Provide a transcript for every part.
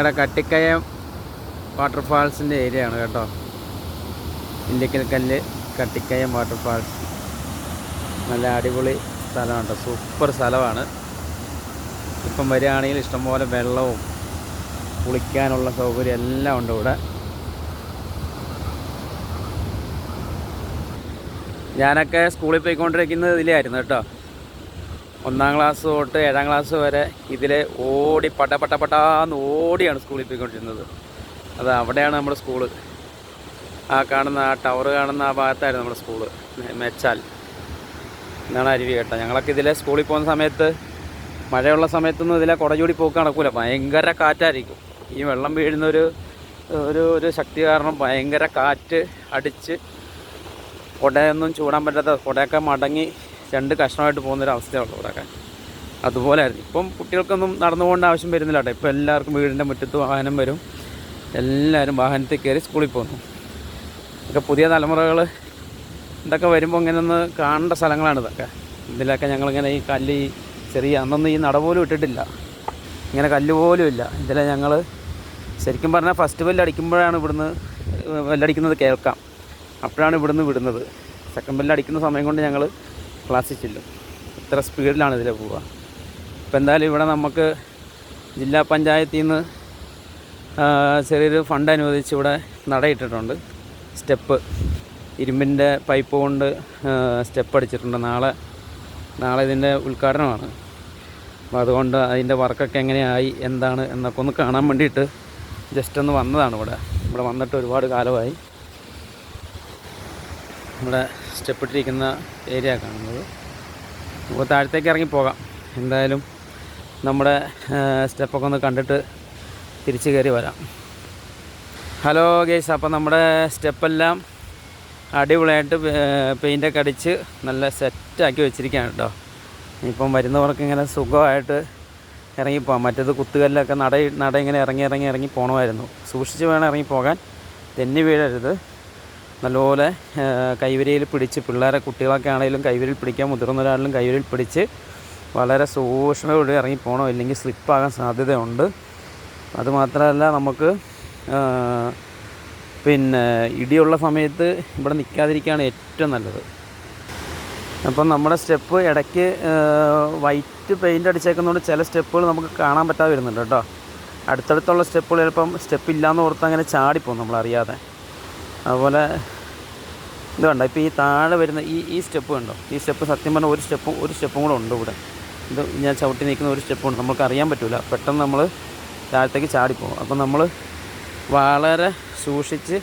ഇവിടെ കട്ടിക്കയം വാട്ടർഫാൾസിന്റെ ഏരിയ ആണ് കേട്ടോ. ഇല്ലിക്കൽ കല്ല് കട്ടിക്കയം വാട്ടർഫാൾസ്. നല്ല അടിപൊളി സ്ഥലമാണ് കേട്ടോ. സൂപ്പർ സ്ഥലമാണ്. ഇപ്പം വരികയാണെങ്കിൽ ഇഷ്ടംപോലെ വെള്ളവും കുളിക്കാനുള്ള സൗകര്യം എല്ലാം ഉണ്ട് ഇവിടെ. ഞാനൊക്കെ സ്കൂളിൽ പോയിക്കൊണ്ടിരിക്കുന്നത് ഇതിലായിരുന്നു കേട്ടോ. ഒന്നാം ക്ലാസ് തൊട്ട് ഏഴാം ക്ലാസ് വരെ ഇതിൽ ഓടി പട്ട പട്ട പട്ടാന്ന് ഓടിയാണ് സ്കൂളിൽ പോയിക്കൊണ്ടിരുന്നത്. അത് അവിടെയാണ് നമ്മുടെ സ്കൂൾ ആ കാണുന്ന ആ ടവർ കാണുന്ന ആ ഭാഗത്തായിരുന്നു നമ്മുടെ സ്കൂൾ മെച്ചാൽ. എന്നാണ് അരുവി കേട്ടോ. ഞങ്ങളൊക്കെ ഇതിലെ സ്കൂളിൽ പോകുന്ന സമയത്ത് മഴയുള്ള സമയത്തൊന്നും ഇതിലെ കുടചൂടി പോക്ക് നടക്കൂല. ഭയങ്കര കാറ്റായിരിക്കും. ഈ വെള്ളം വീഴുന്ന ഒരു ഒരു ഒരു ശക്തി കാരണം ഭയങ്കര കാറ്റ് അടിച്ച് കുടയൊന്നും ചൂടാൻ പറ്റാത്ത കുടയൊക്കെ മടങ്ങി രണ്ട് കഷ്ണമായിട്ട് പോകുന്നൊരു അവസ്ഥയുള്ളൂ അതുപോലെ ആയിരുന്നു ഇപ്പം കുട്ടികൾക്കൊന്നും നടന്നു പോകേണ്ട ആവശ്യം വരുന്നില്ല കേട്ടോ. ഇപ്പം എല്ലാവർക്കും വീടിന്റെ മുറ്റത്ത് വാഹനം വരും. എല്ലാവരും വാഹനത്തിൽ കയറി സ്കൂളിൽ പോകുന്നു. ഇതൊക്കെ പുതിയ തലമുറകൾ ഇതൊക്കെ വരുമ്പോൾ ഇങ്ങനെ ഒന്ന് കാണേണ്ട സ്ഥലങ്ങളാണ് ഇതൊക്കെ. ഇതിലൊക്കെ ഞങ്ങളിങ്ങനെ ഈ കല്ല് ഈ ചെറിയ അന്നൊന്നും ഈ നട പോലും ഇട്ടിട്ടില്ല. ഇങ്ങനെ കല്ല് പോലും ഇല്ല. ഇതിലെ ഞങ്ങൾ ശരിക്കും പറഞ്ഞാൽ ഫസ്റ്റ് ബെല്ല് അടിക്കുമ്പോഴാണ് ഇവിടുന്ന് ബെല്ലടിക്കുന്നത് കേൾക്കാം. അപ്പോഴാണ് ഇവിടുന്ന് വിടുന്നത്. സെക്കൻഡ് ബെല്ലടിക്കുന്ന സമയം കൊണ്ട് ഞങ്ങൾ ക്ലാസ്സിൽ ചെല്ലും ഇത്ര സ്പീഡിലാണ് ഇതിലെ പോവുക. ഇപ്പം എന്തായാലും ഇവിടെ നമുക്ക് ജില്ലാ പഞ്ചായത്തിൽ നിന്ന് ചെറിയൊരു ഫണ്ട് അനുവദിച്ച് ഇവിടെ നടയിട്ടിട്ടുണ്ട്. സ്റ്റെപ്പ്. ഇരുമ്പിന്റെ പൈപ്പ് കൊണ്ട് സ്റ്റെപ്പ് അടിച്ചിട്ടുണ്ട്. നാളെ നാളെ ഇതിന്റെ ഉദ്ഘാടനമാണ്. അപ്പോൾ അതുകൊണ്ട് അതിന്റെ വർക്കൊക്കെ എങ്ങനെയായി എന്താണ് എന്നൊക്കെ ഒന്ന് കാണാൻ വേണ്ടിയിട്ട് ജസ്റ്റ് ഒന്ന് വന്നതാണ് ഇവിടെ. ഇവിടെ വന്നിട്ട് ഒരുപാട് കാലമായി. ഇവിടെ സ്റ്റെപ്പ് ഇട്ടിരിക്കുന്ന ഏരിയ കാണുന്നത്. നമുക്ക് താഴത്തേക്ക് ഇറങ്ങി പോകാം. എന്തായാലും നമ്മുടെ സ്റ്റെപ്പൊക്കെ ഒന്ന് കണ്ടിട്ട് തിരിച്ച് കയറി വരാം. ഹലോ ഗേസ് അപ്പോൾ നമ്മുടെ സ്റ്റെപ്പെല്ലാം അടിപൊളിയായിട്ട് പെയിന്റൊക്കെ അടിച്ച് നല്ല സെറ്റാക്കി വെച്ചിരിക്കുകയാണ് കേട്ടോ. ഇപ്പം വരുന്നവർക്ക് ഇങ്ങനെ സുഖമായിട്ട് ഇറങ്ങിപ്പോകാം മറ്റേത് കുത്തുകല്ലൊക്കെ നട നട ഇങ്ങനെ ഇറങ്ങി ഇറങ്ങി ഇറങ്ങി പോകണമായിരുന്നു സൂക്ഷിച്ച് വേണം ഇറങ്ങി പോകാൻ. തെന്നി വീഴരുത്. നല്ലപോലെ കൈവരിയിൽ പിടിച്ച് പിള്ളേരെ കുട്ടികളൊക്കെ ആണെങ്കിലും കൈവരിയിൽ പിടിക്കാൻ ഒരാളിലും കൈവരിയിൽ പിടിച്ച് വളരെ സൂക്ഷ്മയോടെ ഇറങ്ങിപ്പോകണോ പോകണം ഇല്ലെങ്കിൽ സ്ലിപ്പാകാൻ സാധ്യതയുണ്ട്. അതുമാത്രമല്ല നമുക്ക് പിന്നെ ഇടിയുള്ള സമയത്ത് ഇവിടെ നിൽക്കാതിരിക്കുകയാണ് ഏറ്റവും നല്ലത്. അപ്പം നമ്മുടെ സ്റ്റെപ്പ് ഇടയ്ക്ക് വൈറ്റ് പെയിന്റ് അടിച്ചേക്കുന്നതുകൊണ്ട് ചില സ്റ്റെപ്പുകൾ നമുക്ക് കാണാൻ പറ്റാതെ വരുന്നുണ്ട് കേട്ടോ. അടുത്തടുത്തുള്ള സ്റ്റെപ്പുകൾ ചിലപ്പം സ്റ്റെപ്പ് ഇല്ലയെന്ന് ഓർത്ത് അങ്ങനെ ചാടിപ്പോകും നമ്മളറിയാതെ. അതുപോലെ ഇത് വേണ്ട ഇപ്പോൾ ഈ താഴെ വരുന്ന ഈ ഈ സ്റ്റെപ്പ് കണ്ടോ? ഈ സ്റ്റെപ്പ് സത്യം പറഞ്ഞാൽ ഒരു സ്റ്റെപ്പും ഒരു സ്റ്റെപ്പും കൂടെ ഉണ്ട് ഇവിടെ. ഇത് ഞാൻ ചവിട്ടി നിൽക്കുന്ന ഒരു സ്റ്റെപ്പ് ഉണ്ട്. നമുക്ക് അറിയാൻ പറ്റില്ല പെട്ടെന്ന് നമ്മൾ താഴത്തേക്ക് ചാടിപ്പോകും. അപ്പം നമ്മൾ വളരെ സൂക്ഷിച്ച്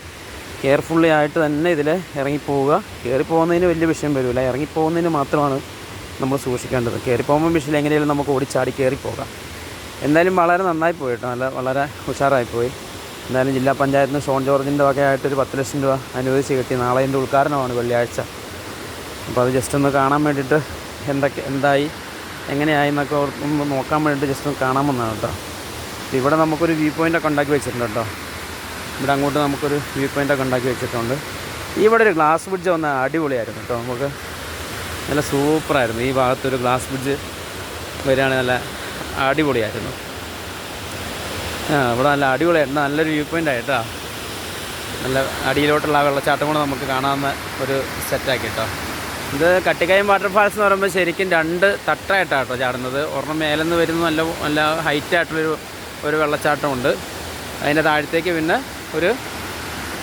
കെയർഫുള്ളി ആയിട്ട് തന്നെ ഇതിൽ ഇറങ്ങിപ്പോവുക. കയറിപ്പോകുന്നതിന് വലിയ വിഷയം വരില്ല ഇറങ്ങിപ്പോകുന്നതിന് മാത്രമാണ് നമ്മൾ സൂക്ഷിക്കേണ്ടത്. കയറിപ്പോകുമ്പോൾ വിഷയം എങ്ങനെയാലും നമുക്ക് ഓടിച്ചാടി കയറിപ്പോകാം പോകാം എന്തായാലും വളരെ നന്നായി പോയിട്ടോ നല്ല വളരെ ഉഷാറായി പോയി. എന്തായാലും ജില്ലാ പഞ്ചായത്തിന് ഷോൺ ജോർജിന്റെ ആയിട്ട് ഒരു പത്ത് ലക്ഷം രൂപ അനുവദിച്ച് കിട്ടി. നാളെ എന്റെ ഉദ്ഘാടനമാണ് വെള്ളിയാഴ്ച. അപ്പോൾ അത് ജസ്റ്റ് ഒന്ന് കാണാൻ വേണ്ടിയിട്ട് എന്തൊക്കെ എന്തായി എങ്ങനെയായി എന്നൊക്കെ ഒന്ന് നോക്കാൻ വേണ്ടിയിട്ട് ജസ്റ്റ് ഒന്ന് കാണാമെന്നാണ് കേട്ടോ. ഇവിടെ നമുക്കൊരു വ്യൂ പോയിന്റൊക്കെ ഉണ്ടാക്കി വെച്ചിട്ടുണ്ട് കേട്ടോ. ഇവിടെ അങ്ങോട്ട് നമുക്കൊരു വ്യൂ പോയിന്റൊക്കെ ഉണ്ടാക്കി വെച്ചിട്ടുണ്ട്. ഇവിടെ ഒരു ഗ്ലാസ് ബ്രിഡ്ജ് വന്ന അടിപൊളിയായിരുന്നു കേട്ടോ. നമുക്ക് നല്ല സൂപ്പറായിരുന്നു ഈ ഭാഗത്തൊരു ഗ്ലാസ് ബ്രിഡ്ജ് വരികയാണെങ്കിൽ നല്ല അടിപൊളിയായിരുന്നു. ആ ഇവിടെ നല്ല അടിപൊളിയായിട്ട് നല്ലൊരു വ്യൂ പോയിന്റ് ആയിട്ടാ. നല്ല അടിയിലോട്ടുള്ള വെള്ളച്ചാട്ടം കൂടെ നമുക്ക് കാണാവുന്ന ഒരു സെറ്റാക്കി കേട്ടോ ഇത് കട്ടിക്കയം വാട്ടർഫാൾസ് എന്ന് പറയുമ്പോൾ ശരിക്കും രണ്ട് തട്ടായിട്ടാണ് കേട്ടോ ചാടുന്നത്. ഒരെണ്ണം മേലെന്ന് വരുന്ന നല്ല നല്ല ഹൈറ്റായിട്ടുള്ളൊരു ഒരു വെള്ളച്ചാട്ടമുണ്ട്. അതിന്റെ താഴത്തേക്ക് പിന്നെ ഒരു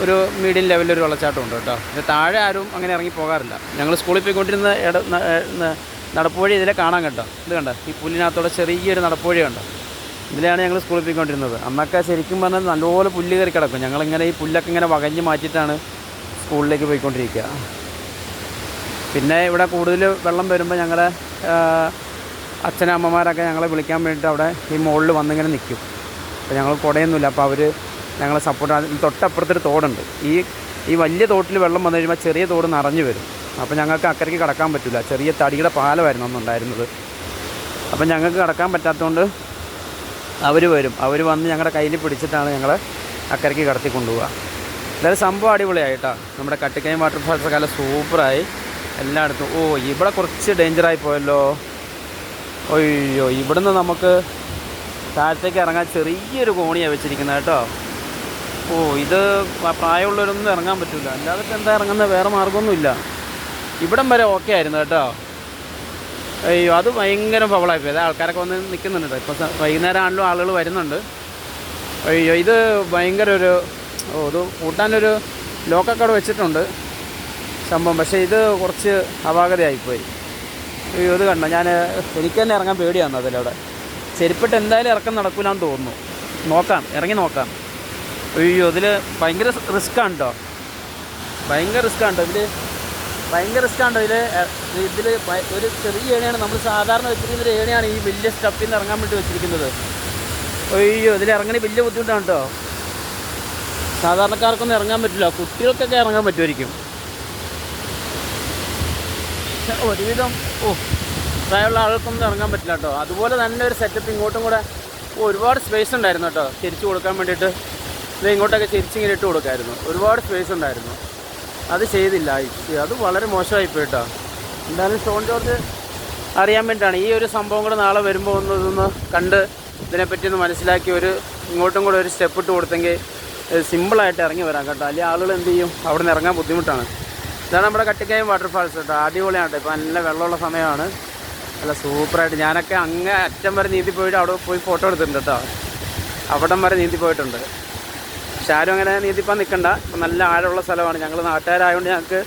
ഒരു മീഡിയം ലെവലിലൊരു വെള്ളച്ചാട്ടമുണ്ട് കേട്ടോ ഇത് താഴെ ആരും അങ്ങനെ ഇറങ്ങി പോകാറില്ല. ഞങ്ങൾ സ്കൂളിൽ പോയിക്കൊണ്ടിരുന്ന നടപ്പുവഴി ഇതിലെ കാണാൻ കേട്ടോ ഇത് കണ്ടോ? ഈ പുല്ലിനകത്തോടെ ചെറിയൊരു നടപ്പുവഴി കണ്ടോ? ഇതിലാണ് ഞങ്ങൾ സ്കൂളിൽ പോയിക്കൊണ്ടിരുന്നത് അന്നൊക്കെ ശരിക്കും പറഞ്ഞാൽ നല്ലപോലെ പുല്ല് കയറി കിടക്കും. ഞങ്ങളിങ്ങനെ ഈ പുല്ലൊക്കെ ഇങ്ങനെ വകഞ്ഞ് മാറ്റിയിട്ടാണ് സ്കൂളിലേക്ക് പോയിക്കൊണ്ടിരിക്കുക. പിന്നെ ഇവിടെ കൂടുതൽ വെള്ളം വരുമ്പോൾ ഞങ്ങളുടെ അച്ഛനും അമ്മമാരൊക്കെ ഞങ്ങളെ വിളിക്കാൻ വേണ്ടിയിട്ട് അവിടെ ഈ മുകളിൽ വന്നിങ്ങനെ നിൽക്കും അപ്പോൾ ഞങ്ങൾ കുടയൊന്നുമില്ല. അപ്പോൾ അവർ ഞങ്ങളെ സപ്പോർട്ട് തൊട്ടപ്പുറത്തൊരു തോടുണ്ട്. ഈ ഈ വലിയ തോട്ടിൽ വെള്ളം വന്നു കഴിയുമ്പോൾ ചെറിയ തോട് നിറഞ്ഞു വരും. അപ്പോൾ ഞങ്ങൾക്ക് അക്കരയ്ക്ക് കടക്കാൻ പറ്റില്ല ചെറിയ തടിയുടെ പാലമായിരുന്നു അന്നുണ്ടായിരുന്നത് അപ്പം ഞങ്ങൾക്ക് കടക്കാൻ പറ്റാത്തതുകൊണ്ട് അവർ വരും. അവർ വന്ന് ഞങ്ങളുടെ കയ്യിൽ പിടിച്ചിട്ടാണ് ഞങ്ങളെ അക്കരയ്ക്ക് കടത്തി കൊണ്ടുപോവുക. എന്തായാലും സംഭവം അടിപൊളിയായിട്ടാണ് നമ്മുടെ കട്ടിക്കൈ വാട്ടർഫാൾസ് നല്ല സൂപ്പറായി. എല്ലായിടത്തും ഓ ഇവിടെ കുറച്ച് ഡേഞ്ചറായി പോയല്ലോ. അയ്യോ ഇവിടുന്ന് നമുക്ക് താഴത്തേക്ക് ഇറങ്ങാൻ ചെറിയൊരു കോണിയാണ് വെച്ചിരിക്കുന്നത് കേട്ടോ. ഓ ഇത് പ്രായമുള്ളവരൊന്നും ഇറങ്ങാൻ പറ്റില്ല അല്ലാതെ എന്താ ഇറങ്ങുന്ന? വേറെ മാർഗമൊന്നുമില്ല. ഇവിടം വരെ ഓക്കെ ആയിരുന്നു കേട്ടോ. അയ്യോ അത് ഭയങ്കര പവളായി പോയത് ആൾക്കാരൊക്കെ വന്ന് നിൽക്കുന്നുണ്ട് ഇപ്പോൾ വൈകുന്നേരം ആണല്ലോ ആളുകൾ വരുന്നുണ്ട്. അയ്യോ ഇത് ഭയങ്കര ഒരു ഇത് കൂട്ടാനൊരു ലോക്കൊക്കെ അവിടെ വെച്ചിട്ടുണ്ട് സംഭവം. പക്ഷേ ഇത് കുറച്ച് അപാകതയായിപ്പോയി. അയ്യോ ഇത് കണ്ടോ? ഞാൻ എനിക്ക് തന്നെ ഇറങ്ങാൻ പേടിയാണ് അതിലവിടെ ചെരുപ്പിട്ട് എന്തായാലും ഇറക്കം നടക്കില്ലാന്ന് തോന്നുന്നു. നോക്കാം ഇറങ്ങി നോക്കാം. അയ്യോ ഇതിൽ ഭയങ്കര റിസ്ക്കാണ് കേട്ടോ ഭയങ്കര റിസ്ക്കാണ് കേട്ടോ ഇതിൽ ഭയങ്കര റിസ്ക്കാണ് ഇതിൽ ഇതിൽ ഒരു ചെറിയ ഏണിയാണ്. നമ്മൾ സാധാരണ വെച്ചിരിക്കുന്ന ഒരു ഏണിയാണ് ഈ വലിയ സ്റ്റെപ്പിൽ നിന്ന് ഇറങ്ങാൻ വേണ്ടി വെച്ചിരിക്കുന്നത്. അയ്യോ ഇതിൽ ഇറങ്ങണി വലിയ ബുദ്ധിമുട്ടാണ് കേട്ടോ സാധാരണക്കാർക്കൊന്നും ഇറങ്ങാൻ പറ്റില്ല. കുട്ടികൾക്കൊക്കെ ഇറങ്ങാൻ പറ്റുമായിരിക്കും. ഒരുവിധം ഓ പ്രായമുള്ള ആൾക്കൊന്നും ഇറങ്ങാൻ പറ്റില്ല കേട്ടോ അതുപോലെ തന്നെ ഒരു സെറ്റപ്പ് ഇങ്ങോട്ടും കൂടെ ഒരുപാട് സ്പേസ് ഉണ്ടായിരുന്നു കേട്ടോ തിരിച്ചു കൊടുക്കാൻ വേണ്ടിയിട്ട്. ഇത് ഇങ്ങോട്ടൊക്കെ തിരിച്ചിങ്ങനെ ഇട്ട് കൊടുക്കായിരുന്നു. ഒരുപാട് സ്പേസ് ഉണ്ടായിരുന്നു. അത് ചെയ്തില്ല. അത് വളരെ മോശമായി കേട്ടോ എന്തായാലും ഷോൺ ജോർജ് അറിയാൻ വേണ്ടിയിട്ടാണ്. ഈ ഒരു സംഭവം കൂടെ നാളെ വരുമ്പോൾ ഒന്ന് ഇതൊന്ന് കണ്ട് ഇതിനെപ്പറ്റി ഒന്ന് മനസ്സിലാക്കി ഒരു ഇങ്ങോട്ടും കൂടെ ഒരു സ്റ്റെപ്പ് ഇട്ട് കൊടുത്തെങ്കിൽ സിമ്പിളായിട്ട് ഇറങ്ങി വരാം കേട്ടോ. അല്ലെങ്കിൽ ആളുകൾ എന്ത് ചെയ്യും? അവിടെ നിന്ന് ഇറങ്ങാൻ ബുദ്ധിമുട്ടാണ്. ഇതാണ് നമ്മുടെ കട്ടിക്കായും വാട്ടർഫാൾസ് കേട്ടോ. അടിപൊളിയാണ് ഇപ്പോൾ നല്ല വെള്ളമുള്ള സമയമാണ്. നല്ല സൂപ്പറായിട്ട് ഞാനൊക്കെ അങ്ങ് അറ്റം വരെ നീന്തി പോയിട്ട് അവിടെ പോയി ഫോട്ടോ എടുത്തിട്ടുണ്ട് കേട്ടോ. അവിടം വരെ നീന്തി പോയിട്ടുണ്ട്. ആരും അങ്ങനെ നീതിപ്പം നിൽക്കണ്ട ഇപ്പം നല്ല ആഴമുള്ള സ്ഥലമാണ്. ഞങ്ങൾ നാട്ടുകാരായതുകൊണ്ട് ഞങ്ങൾക്ക്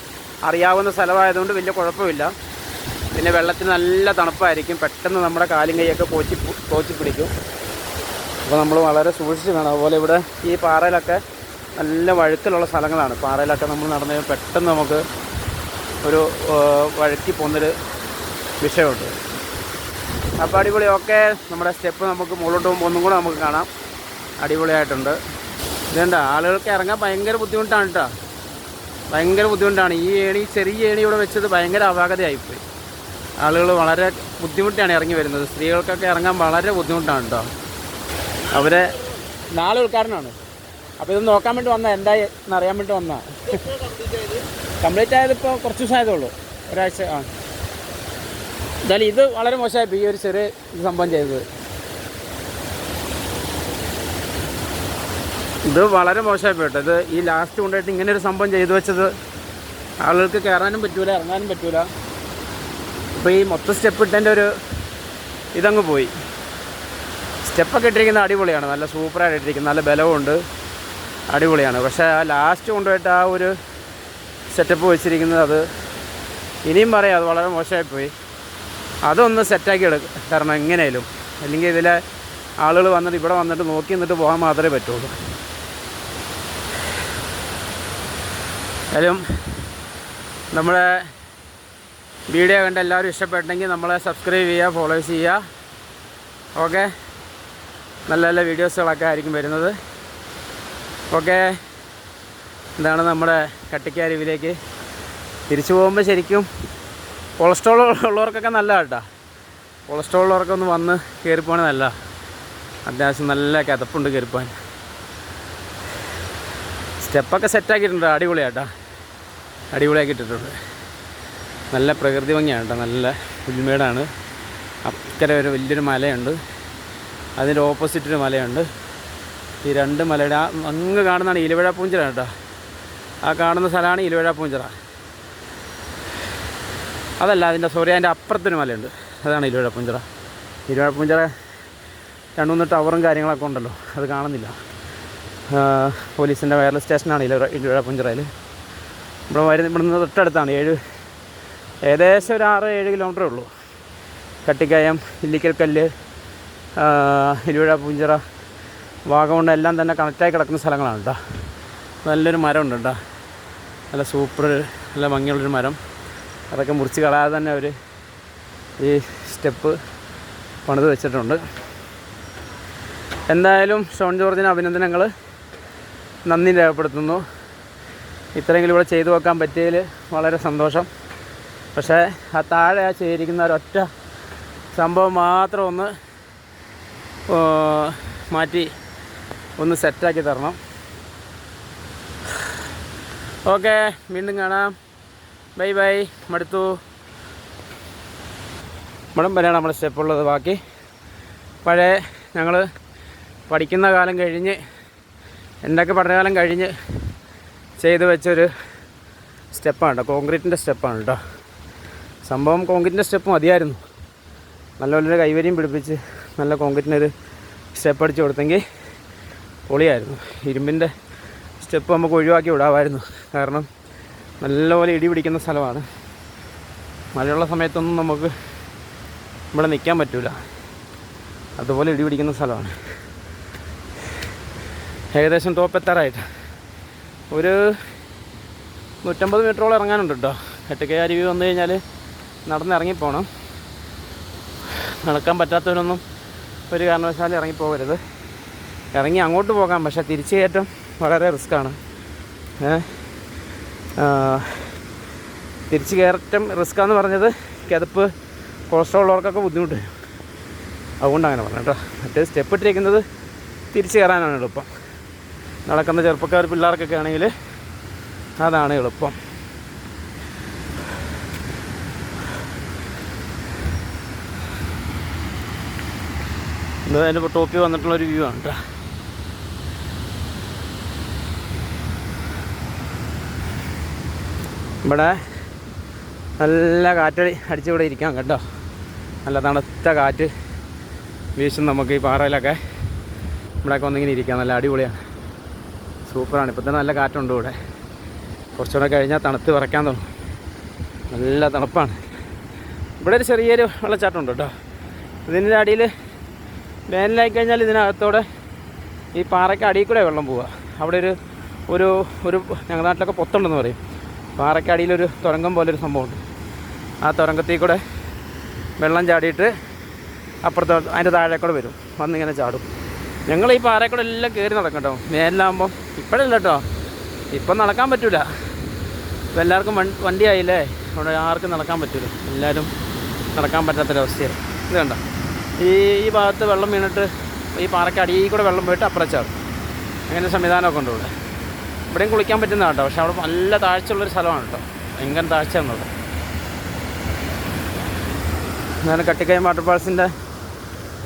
അറിയാവുന്ന സ്ഥലമായതുകൊണ്ട് വലിയ കുഴപ്പമില്ല. പിന്നെ വെള്ളത്തിന് നല്ല തണുപ്പായിരിക്കും. പെട്ടെന്ന് നമ്മുടെ കാലും കൈയൊക്കെ പോച്ചി പോച്ചി പിടിക്കും. അപ്പോൾ നമ്മൾ വളരെ സൂക്ഷിച്ച് വേണം അതുപോലെ ഇവിടെ ഈ പാറയിലൊക്കെ നല്ല വഴുക്കലുള്ള സ്ഥലങ്ങളാണ്. പാറയിലൊക്കെ നമ്മൾ നടന്നു പെട്ടെന്ന് നമുക്ക് ഒരു വഴുക്കി പോകുന്നൊരു വിഷയമുണ്ട്. അപ്പോൾ അടിപൊളി. ഓക്കെ. നമ്മുടെ സ്റ്റെപ്പ് നമുക്ക് മുകളിലോട്ട് പോകുമ്പോൾ ഒന്നും കൂടെ നമുക്ക് കാണാം. അടിപൊളിയായിട്ടുണ്ട്. ഇതെന്താ ആളുകൾക്ക് ഇറങ്ങാൻ ഭയങ്കര ബുദ്ധിമുട്ടാണ് കേട്ടോ ഭയങ്കര ബുദ്ധിമുട്ടാണ്. ഈ ഏണി ചെറിയ ഏണി ഇവിടെ വെച്ചത് ഭയങ്കര അപാകതയായിപ്പോയി. ആളുകൾ വളരെ ബുദ്ധിമുട്ടാണ് ഇറങ്ങി വരുന്നത്. സ്ത്രീകൾക്കൊക്കെ ഇറങ്ങാൻ വളരെ ബുദ്ധിമുട്ടാണ് കേട്ടോ അവരെ നാളെ ഉൾക്കാരനാണ് അപ്പോൾ ഇത് നോക്കാൻ വേണ്ടി വന്നാൽ എന്തായി എന്നറിയാൻ വേണ്ടി വന്നാൽ കംപ്ലീറ്റ് ആയത് ഇപ്പോൾ കുറച്ച് ദിവസം ആയതേ ഉള്ളൂ. ഒരാഴ്ച ആ. എന്തായാലും ഇത് വളരെ മോശമായിപ്പോൾ ഈ ഒരു ചെറിയ സംഭവം ചെയ്തത്. ഇത് വളരെ മോശമായി പോയിട്ട്. ഇത് ഈ ലാസ്റ്റ് കൊണ്ടായിട്ട് ഇങ്ങനെ ഒരു സംഭവം ചെയ്തു വെച്ചത് ആളുകൾക്ക് കയറാനും പറ്റൂല ഇറങ്ങാനും പറ്റൂല. ഇപ്പോൾ ഈ മൊത്തം സ്റ്റെപ്പ് ഇട്ടതിന്റെ ഒരു ഇതങ്ങ് പോയി. സ്റ്റെപ്പൊക്കെ ഇട്ടിരിക്കുന്നത് അടിപൊളിയാണ്. നല്ല സൂപ്പറായിട്ട് ഇട്ടിരിക്കുന്നത്. നല്ല ബലവുമുണ്ട് അടിപൊളിയാണ്. പക്ഷേ ആ ലാസ്റ്റ് കൊണ്ടുപോയിട്ട് ആ ഒരു സെറ്റപ്പ് വെച്ചിരിക്കുന്നത് അത് ഇനിയും പറയാം. അത് വളരെ മോശമായി പോയി. അതൊന്ന് സെറ്റാക്കി എടുക്ക തരണം എങ്ങനെയാലും അല്ലെങ്കിൽ ഇതിലെ ആളുകൾ വന്നിട്ട് ഇവിടെ വന്നിട്ട് നോക്കി നിന്നിട്ട് പോകാൻ മാത്രമേ പറ്റുള്ളൂ. എന്തായാലും നമ്മളെ വീഡിയോ കണ്ട് എല്ലാവരും ഇഷ്ടപ്പെട്ടെങ്കിൽ നമ്മളെ സബ്സ്ക്രൈബ് ചെയ്യുക ഫോളോ ചെയ്യുക. ഓക്കെ നല്ല നല്ല വീഡിയോസുകളൊക്കെ ആയിരിക്കും വരുന്നത്. ഓക്കെ ഇതാണ് നമ്മുടെ കട്ടിക്കാരിവിലേക്ക് തിരിച്ചു പോകുമ്പോൾ ശരിക്കും കൊളസ്ട്രോൾ ഉള്ളവർക്കൊക്കെ നല്ല കേട്ടോ. കൊളസ്ട്രോൾ ഉള്ളവർക്കൊന്ന് ഒന്ന് വന്ന് കയറിപ്പോണേ നല്ല അത്യാവശ്യം നല്ല കിതപ്പുണ്ട് കയറിപ്പോൻ സ്റ്റെപ്പൊക്കെ സെറ്റാക്കിയിട്ടുണ്ട് അടിപൊളിയാട്ടാ അടിപൊളിയാക്കി ഇട്ടിട്ടുണ്ട്. നല്ല പ്രകൃതി ഭംഗിയാണ് കേട്ടോ. നല്ല പുൽമേടാണ്. അക്കരെ ഒരു വലിയൊരു മലയുണ്ട്. അതിന്റെ ഓപ്പോസിറ്റ് ഒരു മലയുണ്ട്. ഈ രണ്ട് മലയുടെ ആ അങ്ങ് കാണുന്നതാണ് ഇലവഴ പൂഞ്ചിറ കേട്ടോ. ആ കാണുന്ന സ്ഥലമാണ് ഇലവഴ പൂഞ്ചിറ. അതല്ല അതിന്റെ സോറി അതിന്റെ അപ്പുറത്തൊരു മലയുണ്ട്. അതാണ് ഇലവഴ പൂഞ്ചിറ. ഇലവഴ പൂഞ്ചിറ രണ്ട് മൂന്ന് ടവറും കാര്യങ്ങളൊക്കെ ഉണ്ടല്ലോ. അത് കാണുന്നില്ല. പോലീസിന്റെ വയർലെസ് സ്റ്റേഷനാണ് ഇലവഴ ഇലവഴ പൂഞ്ചിറയിൽ. ഇവിടെ വരുന്ന ഇവിടെ നിന്ന് തൊട്ടടുത്താണ്. ഏഴ് ഏകദേശം ഒരു ആറ് ഏഴ് കിലോമീറ്ററേ ഉള്ളൂ. കട്ടിക്കയം ഇല്ലിക്കൽ കല്ല് ഇലുവിഴ പൂഞ്ചിറ വാഗമൺ എല്ലാം തന്നെ കണക്റ്റായി കിടക്കുന്ന സ്ഥലങ്ങളാണ് കേട്ടോ നല്ലൊരു മരം ഉണ്ട് കേട്ടോ നല്ല സൂപ്പർ നല്ല ഭംഗിയുള്ളൊരു മരം. അതൊക്കെ മുറിച്ച് കളയാതെ തന്നെ അവർ ഈ സ്റ്റെപ്പ് പണിത് വെച്ചിട്ടുണ്ട്. എന്തായാലും ഷോൺ ജോർജിന് അഭിനന്ദനങ്ങൾ നന്ദി രേഖപ്പെടുത്തുന്നു. ഇത്രയെങ്കിലും ഇവിടെ ചെയ്തു വെക്കാൻ പറ്റിയതിൽ വളരെ സന്തോഷം. പക്ഷേ ആ താഴെ ആ ചെയ്തിരിക്കുന്ന ഒരൊറ്റ സംഭവം മാത്രം ഒന്ന് മാറ്റി ഒന്ന് സെറ്റാക്കി തരണം. ഓക്കെ വീണ്ടും കാണാം. ബൈ ബൈ മടുത്തു. മടം വരെയാണ് നമ്മുടെ സ്റ്റെപ്പ് ഉള്ളത് ബാക്കി. പഴയ ഞങ്ങൾ പഠിക്കുന്ന കാലം കഴിഞ്ഞ് എന്റെയൊക്കെ പഠനകാലം കഴിഞ്ഞ് ചെയ്ത് വെച്ചൊരു സ്റ്റെപ്പാണ് കേട്ടോ. കോൺക്രീറ്റിന്റെ സ്റ്റെപ്പാണ് കേട്ടോ. സംഭവം കോൺക്രീറ്റിന്റെ സ്റ്റെപ്പ് മതിയായിരുന്നു. നല്ലപോലെ കൈവരിയും പിടിപ്പിച്ച് നല്ല കോൺക്രീറ്റിനൊരു സ്റ്റെപ്പ് അടിച്ച് കൊടുത്തെങ്കിൽ പൊളിയായിരുന്നു. ഇരുമ്പിന്റെ സ്റ്റെപ്പ് നമുക്ക് ഒഴിവാക്കി വിടാമായിരുന്നു. കാരണം നല്ലപോലെ ഇടി പിടിക്കുന്ന സ്ഥലമാണ്. മഴയുള്ള സമയത്തൊന്നും നമുക്ക് ഇവിടെ നിൽക്കാൻ പറ്റില്ല അതുപോലെ ഇടി പിടിക്കുന്ന സ്ഥലമാണ്. ഏകദേശം ടോപ്പ് ഒരു നൂറ്റമ്പത് മീറ്ററോളം ഇറങ്ങാനുണ്ട് കേട്ടോ എട്ടുകൈ അരുവി വന്നു കഴിഞ്ഞാൽ നടന്ന് ഇറങ്ങിപ്പോണം. നടക്കാൻ പറ്റാത്തവരൊന്നും ഒരു കാരണവശാലും ഇറങ്ങിപ്പോകരുത്. ഇറങ്ങി അങ്ങോട്ട് പോകാം പക്ഷേ തിരിച്ചു കയറ്റം വളരെ റിസ്ക്കാണ്. തിരിച്ച് കയറ്റം റിസ്ക്കാന്ന് പറഞ്ഞത് കിതപ്പ് കൊളസ്ട്രോൾ ഉള്ളവർക്കൊക്കെ ബുദ്ധിമുട്ട്. വരും അതുകൊണ്ട് അങ്ങനെ പറഞ്ഞു കേട്ടോ മറ്റേ സ്റ്റെപ്പ് ഇട്ടിരിക്കുന്നത് തിരിച്ച് കയറാനാണ് എളുപ്പം. നടക്കുന്ന ചെറുപ്പക്കാർ പിള്ളേർക്കൊക്കെ ആണെങ്കിൽ അതാണ് എളുപ്പം. ഇത് അതിന്റെ ടോപ്പിൽ വന്നിട്ടുള്ളൊരു വ്യൂ ആണ് കേട്ടോ ഇവിടെ നല്ല കാറ്റ് അടിച്ച് ഇവിടെ ഇരിക്കാം കേട്ടോ. നല്ല തണുത്ത കാറ്റ് വീശും നമുക്ക് ഈ പാറയിലൊക്കെ. ഇവിടെയൊക്കെ വന്നിങ്ങനെ ഇരിക്കാം. നല്ല അടിപൊളിയാണ്. സൂപ്പറാണ്. ഇപ്പം തന്നെ നല്ല കാറ്റുണ്ട് ഇവിടെ. കുറച്ചുകൂടെ കഴിഞ്ഞാൽ തണുത്ത് വിറയ്ക്കാൻ തുടങ്ങും. നല്ല തണുപ്പാണ്. ഇവിടെ ഒരു ചെറിയൊരു വെള്ളച്ചാട്ടമുണ്ട് കേട്ടോ. ഇതിന്റെ അടിയിൽ വേനലായി കഴിഞ്ഞാൽ ഇതിനകത്തോടെ ഈ പാറയ്ക്ക് അടിയിൽ കൂടെ വെള്ളം പോവുക. അവിടെ ഒരു ഒരു ഒരു ഞങ്ങളുടെ നാട്ടിലൊക്കെ പൊത്തുണ്ടെന്ന് പറയും. പാറയ്ക്ക് അടിയിലൊരു തുരങ്കം പോലൊരു സംഭവമുണ്ട്. ആ തുരങ്കത്തിൽ കൂടെ വെള്ളം ചാടിയിട്ട് അപ്പുറത്ത് അതിന്റെ താഴെ കൂടെ വരും. വന്നിങ്ങനെ ചാടും. ഞങ്ങൾ ഈ പാറക്കൂടെ എല്ലാം കയറി നടക്കും കേട്ടോ. മേലാകുമ്പോൾ ഇപ്പോഴല്ല കേട്ടോ. ഇപ്പം നടക്കാൻ പറ്റില്ല ഇപ്പം എല്ലാവർക്കും വണ്ടി ആയില്ലേ അവിടെ ആർക്കും നടക്കാൻ പറ്റില്ല എല്ലാവരും നടക്കാൻ പറ്റാത്തൊരവസ്ഥയായി ഇത് കണ്ടോ? ഈ ഈ ഭാഗത്ത് വെള്ളം വീണിട്ട് ഈ പാറയ്ക്ക് അടിയിൽ കൂടെ വെള്ളം പോയിട്ട് അപ്പുറച്ചാവും അങ്ങനെ സംവിധാനമൊക്കെ ഉണ്ട് ഇവിടെ. ഇവിടെയും കുളിക്കാൻ പറ്റുന്ന കേട്ടോ. പക്ഷെ അവിടെ നല്ല താഴ്ചയുള്ളൊരു സ്ഥലമാണ് കേട്ടോ. ഭയങ്കര താഴ്ചയാണുള്ളത്. എന്നാലും കട്ടിക്കയം വാട്ടർഫാൾസിന്റെ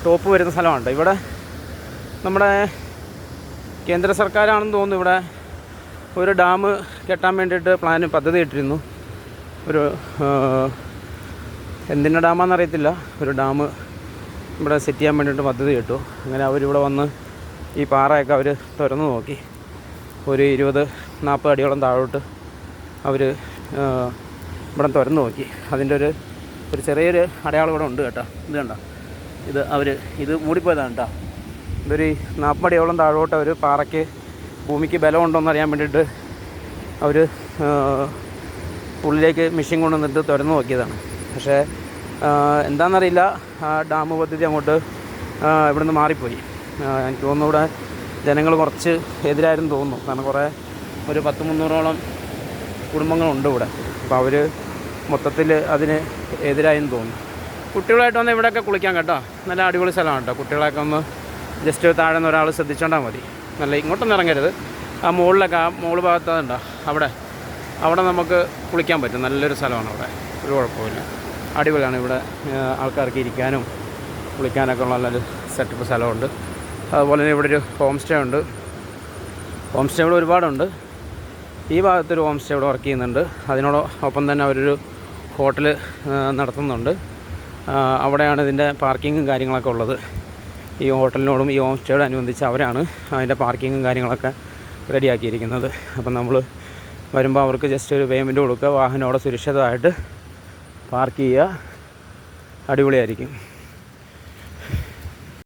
ടോപ്പ് വരുന്ന സ്ഥലമാണ് കേട്ടോ ഇവിടെ. നമ്മുടെ കേന്ദ്ര സർക്കാരാണെന്ന് തോന്നുന്നു ഇവിടെ ഒരു ഡാം കെട്ടാൻ വേണ്ടിയിട്ട് പ്ലാൻ പദ്ധതി ഇട്ടിരുന്നു. ഒരു എന്തിന്റെ ഡാമാണെന്ന് അറിയത്തില്ല. ഒരു ഡാം ഇവിടെ സെറ്റ് ചെയ്യാൻ വേണ്ടിയിട്ട് പദ്ധതി ഇട്ടു. അങ്ങനെ അവരിവിടെ വന്ന് ഈ പാറയൊക്കെ അവർ തുറന്നു നോക്കി. ഒരു ഇരുപത് നാൽപ്പത് അടിയോളം താഴോട്ട് അവർ ഇവിടെ തുറന്നു നോക്കി. അതിന്റെ ഒരു ഒരു ചെറിയൊരു അടയാളം ഇവിടെ ഉണ്ട് കേട്ടോ. ഇത് കണ്ടോ? ഇത് അവർ ഇത് മൂടിപ്പോയതാണ് കേട്ടോ. ഇതൊരു നാപ്പടിയോളം താഴോട്ട് അവർ പാറയ്ക്ക് ഭൂമിക്ക് ബലമുണ്ടോയെന്ന് അറിയാൻ വേണ്ടിയിട്ട് അവർ ഉള്ളിലേക്ക് മെഷീൻ കൊണ്ടുവന്നിട്ട് തുറന്നു നോക്കിയതാണ്. പക്ഷേ എന്താണെന്നറിയില്ല ആ ഡാം പദ്ധതി അങ്ങോട്ട് ഇവിടെ ഇവിടുന്ന് മാറിപ്പോയി. എനിക്ക് തോന്നുന്നു ഇവിടെ ജനങ്ങൾ കുറച്ച് എതിരായിരുന്നു തോന്നുന്നു. കാരണം കുറേ ഒരു പത്ത് മുന്നൂറോളം കുടുംബങ്ങളുണ്ട് ഇവിടെ. അപ്പോൾ അവർ മൊത്തത്തിൽ അതിന് എതിരായെന്ന് തോന്നുന്നു. കുട്ടികളായിട്ട് വന്ന് ഇവിടെയൊക്കെ കുളിക്കാം കേട്ടോ. നല്ല അടിപൊളി സ്ഥലമാണ് കേട്ടോ. കുട്ടികളെയൊക്കെ ഒന്ന് ജസ്റ്റ് താഴെ നിന്ന് ഒരാൾ ശ്രദ്ധിച്ചോണ്ടാൽ മതി. നല്ല ഇങ്ങോട്ടൊന്നും ഇറങ്ങരുത്. ആ മുകളിലൊക്കെ ആ മുകൾ ഭാഗത്തുണ്ടോ അവിടെ അവിടെ നമുക്ക് കുളിക്കാൻ പറ്റും. നല്ലൊരു സ്ഥലമാണ് അവിടെ. ഒരു കുഴപ്പമില്ല. അടിപൊളിയാണ് ഇവിടെ ആൾക്കാർക്ക് ഇരിക്കാനും കുളിക്കാനൊക്കെ ഉള്ള നല്ലൊരു സെറ്റപ്പ് സ്ഥലമുണ്ട്. അതുപോലെ തന്നെ ഇവിടെ ഒരു ഹോം സ്റ്റേ ഉണ്ട്. ഹോം സ്റ്റേ ഇവിടെ ഒരുപാടുണ്ട്. ഈ ഭാഗത്തൊരു ഹോം സ്റ്റേ ഇവിടെ വർക്ക് ചെയ്യുന്നുണ്ട്. അതിനോട് ഒപ്പം തന്നെ അവരൊരു ഹോട്ടൽ നടത്തുന്നുണ്ട്. അവിടെയാണ് ഇതിന്റെ പാർക്കിങ്ങും കാര്യങ്ങളൊക്കെ ഉള്ളത്. ഈ ഹോട്ടലിനോടും ഈ ഹോം സ്റ്റേയോട് അനുബന്ധിച്ച് അവരാണ് അതിന്റെ പാർക്കിങ്ങും കാര്യങ്ങളൊക്കെ റെഡിയാക്കിയിരിക്കുന്നത്. അപ്പം നമ്മൾ വരുമ്പോൾ അവർക്ക് ജസ്റ്റ് ഒരു പേയ്മെന്റ് കൊടുക്കുക. വാഹനം അവിടെ സുരക്ഷിതമായിട്ട് പാർക്ക് ചെയ്യുക. അടിപൊളിയായിരിക്കും.